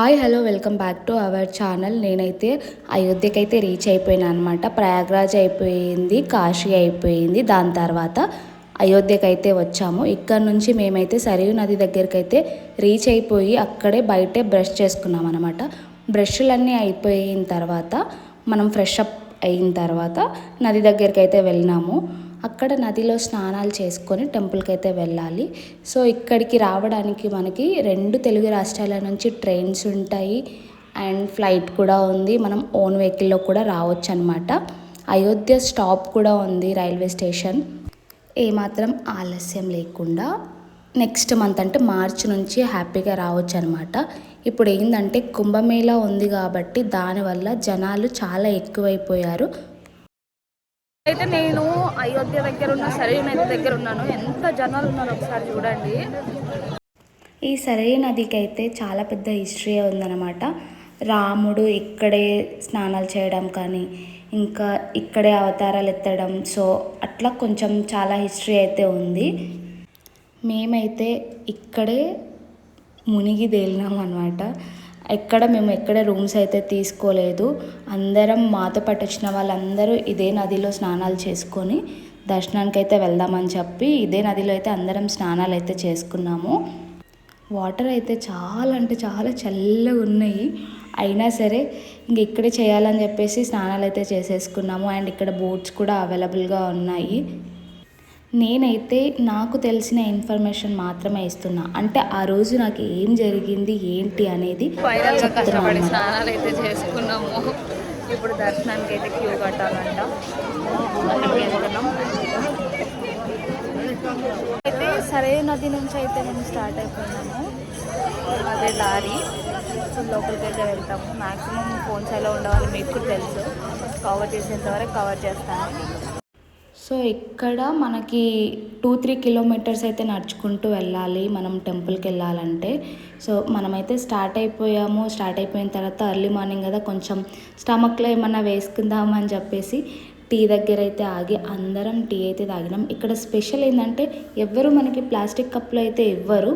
Hi hello welcome back to our channel. నేనైతే అయోధ్యకి అయితే రీచ్ అయిపోయాను అనమాట ప్రయాగ్రాజ్ అయిపోయింది కాశీ అయిపోయింది. దాని తర్వాత అయోధ్యకి అయితే వచ్చాము. ఇక్కడ నుంచి మేమైతే సరియు నది దగ్గరికి అయితే రీచ్ అయిపోయి అక్కడే బయటే బ్రష్ చేసుకున్నాం అనమాట బ్రష్లన్నీ అయిపోయిన తర్వాత మనం ఫ్రెష్ అప్ అయిన తర్వాత నది దగ్గరికి అయితే వెళ్ళినాము. అక్కడ నదిలో స్నానాలు చేసుకొని టెంపుల్కి అయితే వెళ్ళాలి. సో ఇక్కడికి రావడానికి మనకి రెండు తెలుగు రాష్ట్రాల నుంచి ట్రైన్స్ ఉంటాయి. అండ్ ఫ్లైట్ కూడా ఉంది. మనం ఓన్ వెహికల్లో కూడా రావచ్చు అనమాట అయోధ్య స్టాప్ కూడా ఉంది రైల్వే స్టేషన్. ఏమాత్రం ఆలస్యం లేకుండా నెక్స్ట్ మంత్ అంటే మార్చ్ నుంచి హ్యాపీగా రావచ్చు అనమాట ఇప్పుడు ఏంటంటే కుంభమేళా ఉంది కాబట్టి దానివల్ల జనాలు చాలా ఎక్కువైపోయారు. అయితే నేను అయోధ్య దగ్గర ఉన్న సరైన నది దగ్గర ఉన్నాను. ఎంత జనాలు ఉన్నారు ఒకసారి చూడండి. ఈ సరైన నదికి అయితే చాలా పెద్ద హిస్టరీ ఉందన్నమాట. రాముడు ఇక్కడే స్నానాలు చేయడం కానీ ఇంకా ఇక్కడే అవతారాలు ఎత్తడం. సో అట్లా కొంచెం చాలా హిస్టరీ అయితే ఉంది. మేమైతే ఇక్కడే మునిగి తేలినాం అనమాట ఎక్కడ మేము ఎక్కడ రూమ్స్ అయితే తీసుకోలేదు అందరం మాతో పాటు వచ్చిన వాళ్ళందరూ ఇదే నదిలో స్నానాలు చేసుకొని దర్శనానికి అయితే వెళ్దామని చెప్పి ఇదే నదిలో అయితే అందరం స్నానాలు అయితే చేసుకున్నాము. వాటర్ అయితే చాలా అంటే చాలా చల్లగా ఉన్నాయి. అయినా సరే ఇంక ఇక్కడే చేయాలని చెప్పేసి స్నానాలు అయితే చేసేసుకున్నాము. అండ్ ఇక్కడ బోట్స్ కూడా అవైలబుల్గా ఉన్నాయి. నేనైతే నాకు తెలిసిన ఇన్ఫర్మేషన్ మాత్రమే ఇస్తున్నా. అంటే ఆ రోజు నాకు ఏం జరిగింది ఏంటి అనేది కష్టపడి. స్నానాలు అయితే చేసుకున్నాము. ఇప్పుడు దర్శనానికి అయితే క్యూ కట్టాలంట. అయితే సరైన నది నుంచి అయితే మేము స్టార్ట్ అయిపోయినాము. అదే దారి సో లోపలికి అయితే వెళ్తాము. మ్యాక్సిమం ఫోన్స్ ఎలా ఉండవని మీకు తెలుసు. కవర్ చేసేంత వరకు కవర్ చేస్తాను. సో ఇక్కడ మనకి టూ త్రీ కిలోమీటర్స్ అయితే నడుచుకుంటూ వెళ్ళాలి మనం టెంపుల్కి వెళ్ళాలంటే. సో మనమైతే స్టార్ట్ అయిపోయాము. స్టార్ట్ అయిపోయిన తర్వాత ఎర్లీ మార్నింగ్ కదా కొంచెం స్టమక్లో ఏమన్నా వేసుకుందామని చెప్పేసి టీ దగ్గర అయితే ఆగి అందరం టీ అయితే తాగినాం. ఇక్కడ స్పెషల్ ఏంటంటే ఎవ్వరు మనకి ప్లాస్టిక్ కప్లో అయితే ఇవ్వరు.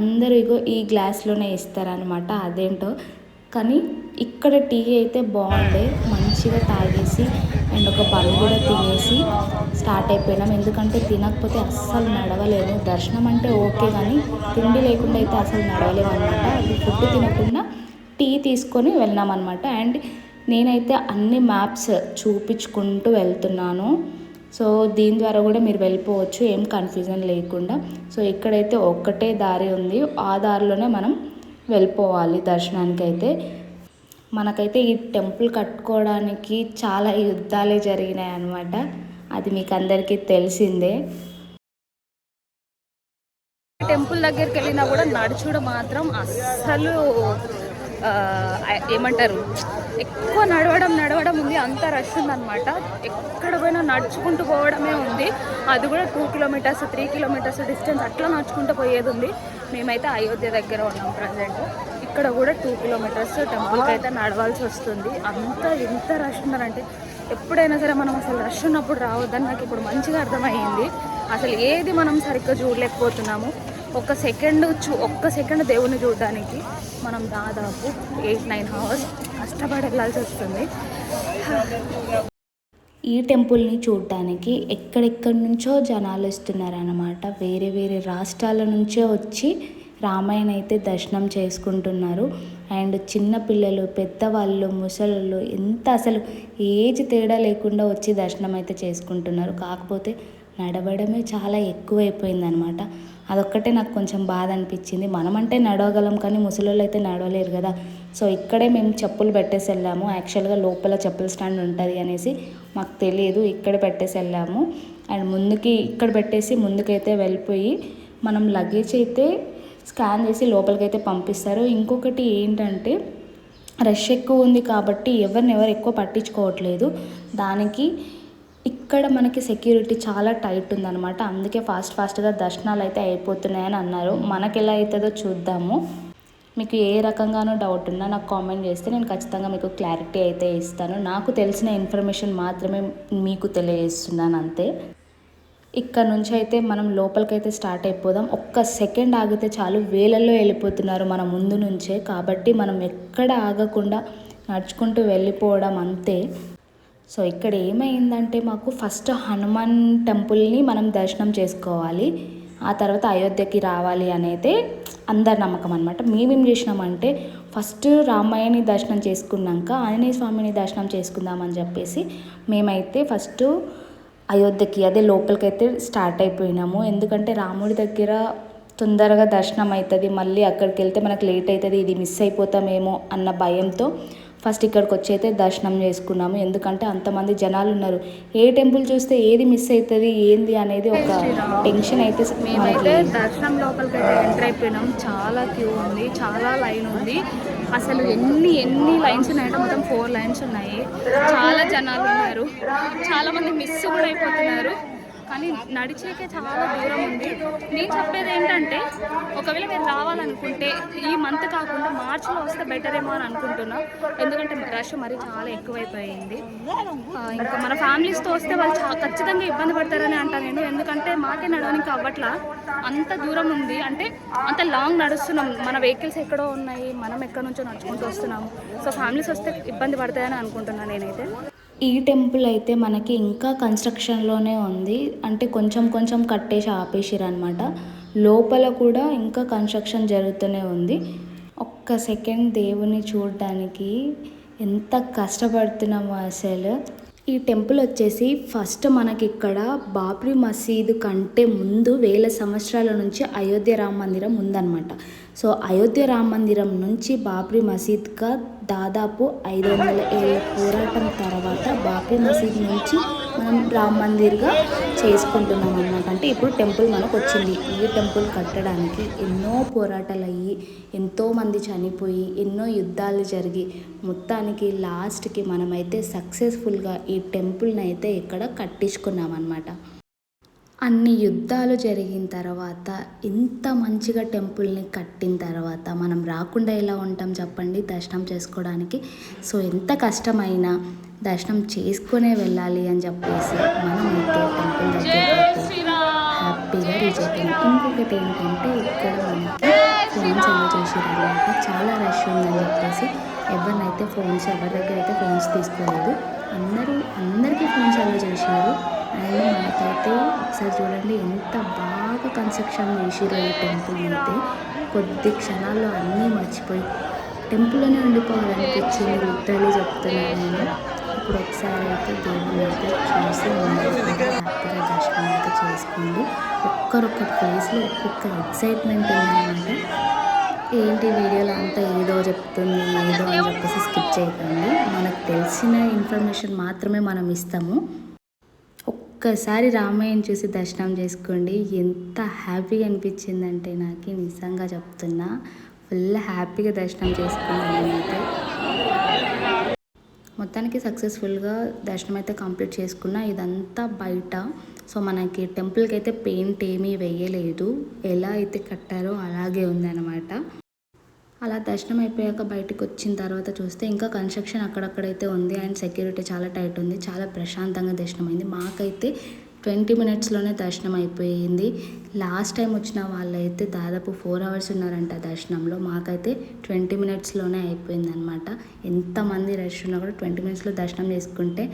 అందరూ ఇగో ఈ గ్లాస్లోనే ఇస్తారనమాట అదేంటో. కానీ ఇక్కడ టీ అయితే బాగుండే. మన మంచిగా తాగేసి అండ్ ఒక పళ్ళు కూడా తినేసి స్టార్ట్ అయిపోయినాం. ఎందుకంటే తినకపోతే అస్సలు నడవలేము. దర్శనం అంటే ఓకే కానీ తిండి లేకుండా అయితే అసలు నడవలేము అనమాట అది ఫుడ్ తినకుండా టీ తీసుకొని వెళ్ళాం అనమాట అండ్ నేనైతే అన్ని మ్యాప్స్ చూపించుకుంటూ వెళ్తున్నాను. సో దీని ద్వారా కూడా మీరు వెళ్ళిపోవచ్చు. ఏం కన్ఫ్యూజన్ లేకుండా. సో ఇక్కడైతే ఒక్కటే దారి ఉంది. ఆ దారిలోనే మనం వెళ్ళిపోవాలి దర్శనానికి అయితే మనకైతే ఈ టెంపుల్ కట్టుకోవడానికి చాలా యుద్ధాలే జరిగినాయి అన్నమాట అది మీకు అందరికీ తెలిసిందే. టెంపుల్ దగ్గరికి వెళ్ళినా కూడా నడుచుడు మాత్రం అస్సలు ఏమంటారు ఎక్కువ నడవడం నడవడం ఉంది. అంత రష్ ఉందన్నమాట. ఎక్కడ పోయినా నడుచుకుంటూ పోవడమే ఉంది. అది కూడా two kilometres three kilometres distance అట్లా నడుచుకుంటూ పోయేది ఉంది. మేమైతే అయోధ్య దగ్గర ఉన్నాం ప్రజెంట్ ఇక్కడ కూడా టూ కిలోమీటర్స్ టెంపుల్కి అయితే నడవాల్సి వస్తుంది. అంత ఎంత రష్ ఉన్నారంటే ఎప్పుడైనా సరే మనం అసలు రష్ ఉన్నప్పుడు రావద్దని నాకు ఇప్పుడు మంచిగా అర్థమయ్యింది. అసలు ఏది మనం సరిగ్గా చూడలేకపోతున్నాము. ఒక సెకండ్ చూ ఒక్క సెకండ్ దేవుని చూడడానికి మనం దాదాపు ఎయిట్ నైన్ అవర్స్ కష్టపడి వెళ్ళాల్సి వస్తుంది. ఈ టెంపుల్ని చూడటానికి ఎక్కడెక్కడి నుంచో జనాలు వస్తున్నారన్నమాట. వేరే వేరే రాష్ట్రాల నుంచే వచ్చి రామాయణ అయితే దర్శనం చేసుకుంటున్నారు. అండ్ చిన్న పిల్లలు పెద్దవాళ్ళు ముసలు ఎంత అసలు ఏజ్ తేడా లేకుండా వచ్చి దర్శనం అయితే చేసుకుంటున్నారు. కాకపోతే నడవడమే చాలా ఎక్కువైపోయింది అనమాట అదొక్కటే నాకు కొంచెం బాధ అనిపించింది. మనమంటే నడవగలం కానీ ముసలోళ్ళు అయితే నడవలేరు కదా. సో ఇక్కడే మేము చెప్పులు పెట్టేసి వెళ్ళాము. యాక్చువల్గా లోపల చెప్పుల స్టాండ్ ఉంటుంది అనేసి మాకు తెలియదు. ఇక్కడ పెట్టేసి వెళ్ళాము. అండ్ ముందుకి ఇక్కడ పెట్టేసి ముందుకైతే వెళ్ళిపోయి మనం లగేజ్ అయితే స్కాన్ చేసి లోపలికైతే పంపిస్తారు. ఇంకొకటి ఏంటంటే రష్ ఎక్కువ ఉంది కాబట్టి ఎవరినెవరు ఎక్కువ పట్టించుకోవట్లేదు. దానికి ఇక్కడ మనకి సెక్యూరిటీ చాలా టైట్ ఉందన్నమాట. అందుకే ఫాస్ట్ ఫాస్ట్గా దర్శనాలు అయితే అయిపోతున్నాయని అన్నారు. మనకి ఎలా అవుతుందో చూద్దాము. మీకు ఏ రకంగానో డౌట్ ఉన్నా నాకు కామెంట్ చేస్తే నేను ఖచ్చితంగా మీకు క్లారిటీ అయితే ఇస్తాను. నాకు తెలిసిన ఇన్ఫర్మేషన్ మాత్రమే మీకు తెలియజేస్తున్నాను అంతే. ఇక్కడ నుంచి అయితే మనం లోపలికైతే స్టార్ట్ అయిపోదాం. ఒక్క సెకండ్ ఆగితే చాలు వేలల్లో వెళ్ళిపోతున్నారు మన ముందు నుంచే. కాబట్టి మనం ఎక్కడ ఆగకుండా నడుచుకుంటూ వెళ్ళిపోవడం అంతే. సో ఇక్కడ ఏమైందంటే మాకు ఫస్ట్ హనుమాన్ టెంపుల్ని మనం దర్శనం చేసుకోవాలి. ఆ తర్వాత అయోధ్యకి రావాలి అనేది అందరి నమ్మకం అనమాట మేమేం చేసినామంటే ఫస్ట్ రామయ్యని దర్శనం చేసుకున్నాక ఆంజనేయ స్వామిని దర్శనం చేసుకుందామని చెప్పేసి మేమైతే ఫస్ట్ అయోధ్యకి అదే లోపలికైతే స్టార్ట్ అయిపోయినాము. ఎందుకంటే రాముడి దగ్గర తొందరగా దర్శనం అవుతుంది మళ్ళీ అక్కడికి వెళ్తే మనకు లేట్ అవుతుంది ఇది మిస్ అయిపోతామేమో అన్న భయంతో ఫస్ట్ ఇక్కడికి వచ్చి అయితే దర్శనం చేసుకున్నాము. ఎందుకంటే అంతమంది జనాలు ఉన్నారు. ఏ టెంపుల్ చూస్తే ఏది మిస్ అవుతుంది ఏంది అనేది ఒక టెన్షన్ అయితే మేమైతే దర్శనం లోపలికి అయితే ఎంటర్ అయిపోయినాం. చాలా క్యూ ఉంది చాలా లైన్ ఉంది. అసలు ఎన్ని ఎన్ని లైన్స్ ఉన్నాయంటే మొత్తం ఫోర్ లైన్స్ ఉన్నాయి. చాలా జనాలు ఉన్నారు. చాలా మంది మిస్ కూడా అయిపోతున్నారు. కానీ నడిచేకే చాలా దూరం ఉంది. నేను చెప్పేది ఏంటంటే ఒకవేళ మీరు రావాలనుకుంటే ఈ మంత్ కాకుండా మార్చిలో వస్తే బెటర్ ఏమో అని అనుకుంటున్నా. ఎందుకంటే రష్ మరీ చాలా ఎక్కువైపోయింది. ఇంకా మన ఫ్యామిలీస్తో వస్తే వాళ్ళు ఖచ్చితంగా ఇబ్బంది పడతారని అంటాను నేను. ఎందుకంటే మాకే నడవడానికి అవ్వట్లా. అంత దూరం ఉంది. అంటే అంత లాంగ్ నడుస్తున్నాం. మన వెహికల్స్ ఎక్కడో ఉన్నాయి. మనం ఎక్కడి నుంచో నడుచుకుంటూ వస్తున్నాము సో ఫ్యామిలీస్ వస్తే ఇబ్బంది పడతాయని అనుకుంటున్నాను నేనైతే. ఈ టెంపుల్ అయితే మనకి ఇంకా కన్స్ట్రక్షన్లోనే ఉంది. అంటే కొంచెం కొంచెం కట్టేసి ఆపేసిరు అనమాట లోపల కూడా ఇంకా కన్స్ట్రక్షన్ జరుగుతూనే ఉంది. ఒక్క సెకండ్ దేవుని చూడడానికి ఎంత కష్టపడుతున్నామో అసలు. ఈ టెంపుల్ వచ్చేసి ఫస్ట్ మనకి ఇక్కడ బాబ్రీ మసీదు కంటే ముందు వేల సంవత్సరాల నుంచి అయోధ్య రామ మందిరం ఉందన్నమాట. సో అయోధ్య రామ మందిరం నుంచి బాబ్రీ మసీద్గా దాదాపు ఐదు వందల ఏళ్ళ పోరాటం తర్వాత బాబ్రీ మసీద్ నుంచి మనం రామ మందిర్గా చేసుకుంటున్నాం అనమాట అంటే ఇప్పుడు టెంపుల్ మనకు వచ్చింది. ఈ టెంపుల్ కట్టడానికి ఎన్నో పోరాటాలు అయ్యి ఎంతోమంది చనిపోయి ఎన్నో యుద్ధాలు జరిగి మొత్తానికి లాస్ట్కి మనమైతే సక్సెస్ఫుల్గా ఈ టెంపుల్ని అయితే ఇక్కడ కట్టించుకున్నాం అనమాట అన్ని యుద్ధాలు జరిగిన తర్వాత ఇంత మంచిగా టెంపుల్ని కట్టిన తర్వాత మనం రాకుండా ఎలా ఉంటాం చెప్పండి దర్శనం చేసుకోవడానికి. సో ఎంత కష్టమైనా దర్శనం చేసుకునే వెళ్ళాలి అని చెప్పేసి మనం అయితే టెంపుల్ హ్యాపీగా రీచ్ అయిపోయాం ఇంకొకటి ఏంటంటే ఇక్కడ మనకి ఫోన్స్ అలా చేసారు అనమాట చాలా రష్ ఉందని చెప్పేసి ఎవరినైతే ఫోన్స్ ఎవరి దగ్గర అయితే ఫోన్స్ తీసుకోలేదు అందరూ అందరికీ ఫోన్స్ అలా చేశారు. అండ్ మనకైతే ఒకసారి చూడండి ఎంత బాగా కన్స్ట్రక్షన్ చేసిరో ఈ టెంపుల్ అయితే. కొద్ది క్షణాల్లో అన్నీ మర్చిపోయి టెంపుల్లోనే ఉండిపోవాలనిపించింది లిటరలీ చెప్తున్నాను నేను. ఇప్పుడు ఒకసారి అయితే దేవుని అయితే చూసి హ్యాపీగా దర్శనం అయితే చేసుకోండి. ఒక్కరొక్క ప్లేస్లో ఒక్కొక్క ఎక్సైట్మెంట్ ఉందన్నమాట. ఏంటి వీడియోలో అంతా ఏదో చెప్తుంది ఏదో అని చెప్పేసి స్కిప్ చేయకండి. మనకు తెలిసిన ఇన్ఫర్మేషన్ మాత్రమే మనం ఇస్తాము. ఒక్కసారి రామాయణ చూసి దర్శనం చేసుకోండి. ఎంత హ్యాపీగా అనిపించిందంటే నాకు నిజంగా చెప్తున్నా. ఫుల్ హ్యాపీగా దర్శనం చేసుకున్నాను నేనైతే. మొత్తానికి సక్సెస్ఫుల్గా దర్శనం అయితే కంప్లీట్ చేసుకున్నా. ఇదంతా బయట. సో మనకి టెంపుల్కి అయితే పెయింట్ ఏమీ వేయలేదు. ఎలా అయితే కట్టారో అలాగే ఉందన్నమాట. అలా దర్శనం అయిపోయాక బయటకు వచ్చిన తర్వాత చూస్తే ఇంకా కన్స్ట్రక్షన్ అక్కడక్కడైతే ఉంది. అండ్ సెక్యూరిటీ చాలా టైట్ ఉంది. చాలా ప్రశాంతంగా దర్శనం అయింది మాకైతే ట్వంటీ మినిట్స్లోనే దర్శనం అయిపోయింది. లాస్ట్ టైం వచ్చిన వాళ్ళైతే దాదాపు ఫోర్ అవర్స్ ఉన్నారంట దర్శనంలో. మాకైతే ట్వంటీ మినిట్స్లోనే అయిపోయింది అనమాట ఎంతమంది రష్ ఉన్నా కూడా ట్వంటీ మినిట్స్లో దర్శనం చేసుకుంటే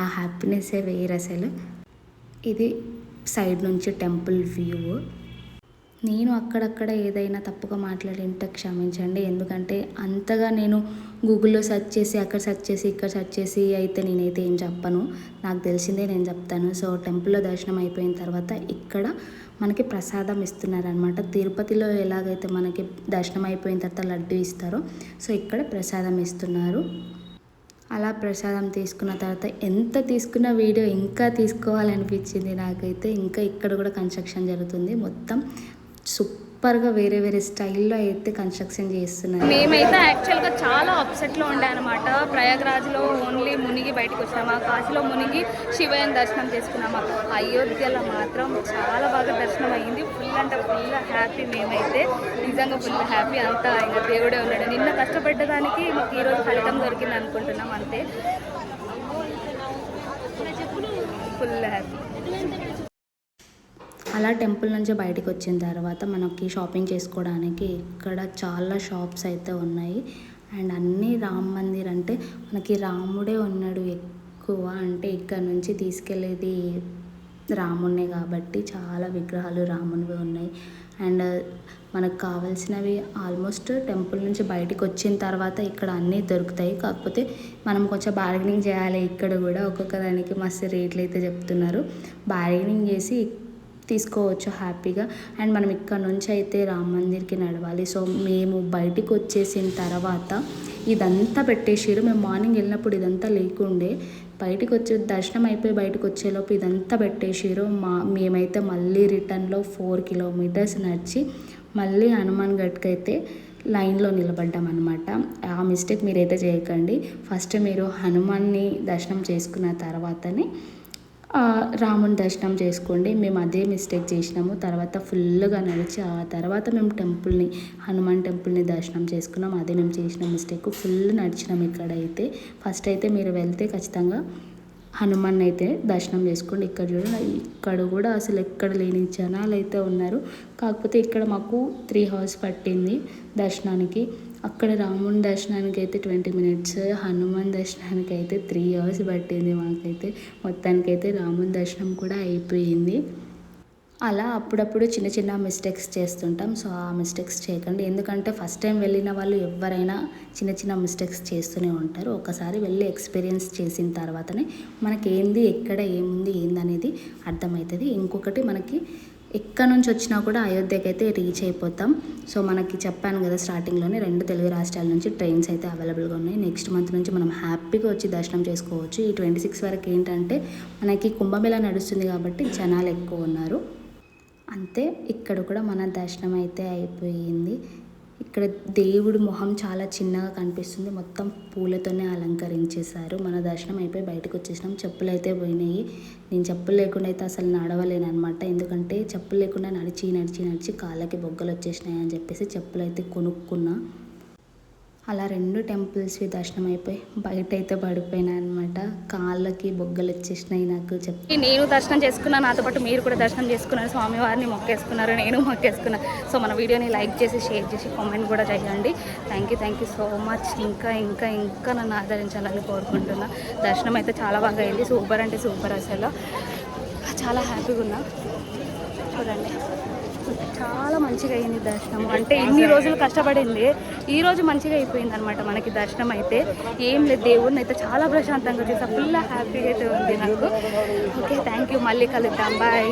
ఆ హ్యాపీనెస్సే వేరు అసలు. ఇది సైడ్ నుంచి టెంపుల్ వ్యూ. నేను అక్కడక్కడ ఏదైనా తప్పుగా మాట్లాడింటే క్షమించండి. ఎందుకంటే అంతగా నేను గూగుల్లో సెర్చ్ చేసి అక్కడ సెర్చ్ చేసి ఇక్కడ సెర్చ్ చేసి అయితే నేనైతే ఏం చెప్పను. నాకు తెలిసిందే నేను చెప్తాను. సో టెంపుల్లో దర్శనం అయిపోయిన తర్వాత ఇక్కడ మనకి ప్రసాదం ఇస్తున్నారనమాట తిరుపతిలో ఎలాగైతే మనకి దర్శనం అయిపోయిన తర్వాత లడ్డు ఇస్తారో సో ఇక్కడ ప్రసాదం ఇస్తున్నారు. అలా ప్రసాదం తీసుకున్న తర్వాత ఎంత తీసుకున్న వీడియో ఇంకా తీసుకోవాలనిపించింది నాకైతే. ఇంకా ఇక్కడ కూడా కన్స్ట్రక్షన్ జరుగుతుంది. మొత్తం సూపర్గా వేరే వేరే స్టైల్లో అయితే కన్స్ట్రక్షన్ చేస్తున్నారు. మేమైతే యాక్చువల్గా చాలా అప్సెట్లో ఉండే అనమాట ప్రయాగ్రాజ్లో ఓన్లీ మునిగి బయటకు వచ్చినామా కాశీలో మునిగి శివయ్యని దర్శనం చేసుకున్నామా అయోధ్యలో మాత్రం చాలా బాగా దర్శనం అయ్యింది ఫుల్ అంటే ఫుల్ హ్యాపీ మేమైతే. నిజంగా ఫుల్ హ్యాపీ అంతా ఇంకా దేవుడే ఉన్నాడు. నిన్న కష్టపడ్డదానికి మాకు ఈరోజు ఫలితం దొరికింది అనుకుంటున్నాం అంతే. Full happy. అలా టెంపుల్ నుంచి బయటకు వచ్చిన తర్వాత మనకి షాపింగ్ చేసుకోవడానికి ఇక్కడ చాలా షాప్స్ అయితే ఉన్నాయి. అండ్ అన్నీ రామ్ మందిర్ అంటే మనకి రాముడే ఉన్నాడు ఎక్కువ. అంటే ఇక్కడ నుంచి తీసుకెళ్ళేది రామున్నే కాబట్టి చాలా విగ్రహాలు రామునివి ఉన్నాయి. అండ్ మనకు కావాల్సినవి ఆల్మోస్ట్ టెంపుల్ నుంచి బయటకు వచ్చిన తర్వాత ఇక్కడ అన్నీ దొరుకుతాయి. కాకపోతే మనం కొంచెం బార్గెనింగ్ చేయాలి. ఇక్కడ కూడా ఒక్కొక్క దానికి మస్తు రేట్లు అయితే చెప్తున్నారు. బార్గెనింగ్ చేసి తీసుకోవచ్చు హ్యాపీగా. అండ్ మనం ఇక్కడ నుంచి అయితే రామ్ మందిర్కి నడవాలి. సో మేము బయటికి వచ్చేసిన తర్వాత ఇదంతా పెట్టేసారు మేము మార్నింగ్ వెళ్ళినప్పుడు ఇదంతా లేకుండే బయటికి వచ్చే దర్శనం అయిపోయి బయటకు వచ్చేలోపు ఇదంతా పెట్టేసారు మా మేమైతే మళ్ళీ రిటర్న్లో ఫోర్ కిలోమీటర్స్ నడిచి మళ్ళీ హనుమాన్ గట్కి అయితే లైన్లో నిలబడ్డాం అనమాట ఆ మిస్టేక్ మీరైతే చేయకండి. ఫస్ట్ మీరు హనుమాన్ని దర్శనం చేసుకున్న తర్వాతనే రాముని దర్శనం చేసుకోండి. మేము అదే మిస్టేక్ చేసినాము. తర్వాత ఫుల్గా నడిచి ఆ తర్వాత మేము టెంపుల్ని హనుమాన్ టెంపుల్ని దర్శనం చేసుకున్నాం. అదే మేము చేసిన మిస్టేక్. ఫుల్ నడిచినాం ఇక్కడైతే. ఫస్ట్ అయితే మీరు వెళ్తే ఖచ్చితంగా హనుమాన్ అయితే దర్శనం చేసుకోండి. ఇక్కడ చూడండి ఇక్కడ కూడా అసలు ఎక్కడ లేని జనాలు అయితే ఉన్నారు. కాకపోతే ఇక్కడ మాకు త్రీ అవర్స్ పట్టింది దర్శనానికి. అక్కడ రాముని దర్శనానికి అయితే ట్వంటీ మినిట్స్ హనుమాన్ దర్శనానికి అయితే త్రీ అవర్స్ పట్టింది మాకైతే. మొత్తానికైతే రాముని దర్శనం కూడా అయిపోయింది. అలా అప్పుడప్పుడు చిన్న చిన్న మిస్టేక్స్ చేస్తుంటాం. సో ఆ మిస్టేక్స్ చేయకండి. ఎందుకంటే ఫస్ట్ టైం వెళ్ళిన వాళ్ళు ఎవరైనా చిన్న చిన్న మిస్టేక్స్ చేస్తూనే ఉంటారు. ఒకసారి వెళ్ళి ఎక్స్పీరియన్స్ చేసిన తర్వాతనే మనకి ఏంది ఎక్కడ ఏముంది ఏందనేది అర్థమవుతుంది. ఇంకొకటి మనకి ఎక్కడి నుంచి వచ్చినా కూడా అయోధ్యకి అయితే రీచ్ అయిపోతాం. సో మనకి చెప్పాను కదా స్టార్టింగ్లోనే రెండు తెలుగు రాష్ట్రాల నుంచి ట్రైన్స్ అయితే అవైలబుల్గా ఉన్నాయి. నెక్స్ట్ మంత్ నుంచి మనం హ్యాపీగా వచ్చి దర్శనం చేసుకోవచ్చు. ఈ ట్వంటీ సిక్స్ వరకు ఏంటంటే మనకి కుంభమేళా నడుస్తుంది కాబట్టి జనాలు ఎక్కువ ఉన్నారు. అంతే ఇక్కడ కూడా మన దర్శనం అయితే అయిపోయింది. ఇక్కడ దేవుడి మొహం చాలా చిన్నగా కనిపిస్తుంది. మొత్తం పూలతోనే అలంకరించేశారు. మన దర్శనం అయిపోయి బయటకు వచ్చేసినాం. చెప్పులు అయితే పోయినాయి. నేను చెప్పులు లేకుండా అయితే అసలు నడవలేను అనమాట ఎందుకంటే చెప్పులు లేకుండా నడిచి నడిచి నడిచి కాళ్ళకి బొగ్గలు వచ్చేసినాయి అని చెప్పేసి చెప్పులు అయితే కొనుక్కున్నా. అలా రెండు టెంపుల్స్వి దర్శనం అయిపోయి బయట అయితే పడిపోయినా అనమాట కాళ్ళకి బొగ్గలు వచ్చేసినాయి నాకు చెప్పి నేను దర్శనం చేసుకున్నాను నాతో పాటు మీరు కూడా దర్శనం చేసుకున్నారు. స్వామివారిని మొక్కేసుకున్నారు నేను మొక్కేసుకున్నా. సో మన వీడియోని లైక్ చేసి షేర్ చేసి కామెంట్ కూడా చేయండి. Thank you thank you so much ఇంకా ఇంకా ఇంకా నన్ను ఆదరించాలని కోరుకుంటున్నా. దర్శనం అయితే చాలా బాగా అయింది. సూపర్ అంటే సూపర్ అసలు. చాలా హ్యాపీగా ఉన్నా. చూడండి. చాలా మంచిగా అయింది దర్శనం అంటే ఇన్ని రోజులు కష్టపడింది. ఈ రోజు మంచిగా అయిపోయింది అనమాట మనకి దర్శనం అయితే. ఏం లేదు దేవుడిని అయితే చాలా ప్రశాంతంగా చేసా. ఫుల్ హ్యాపీగా అయితే ఉంది నాకు. ఓకే థ్యాంక్ యూ మళ్ళీ కలుద్దాం. బాయ్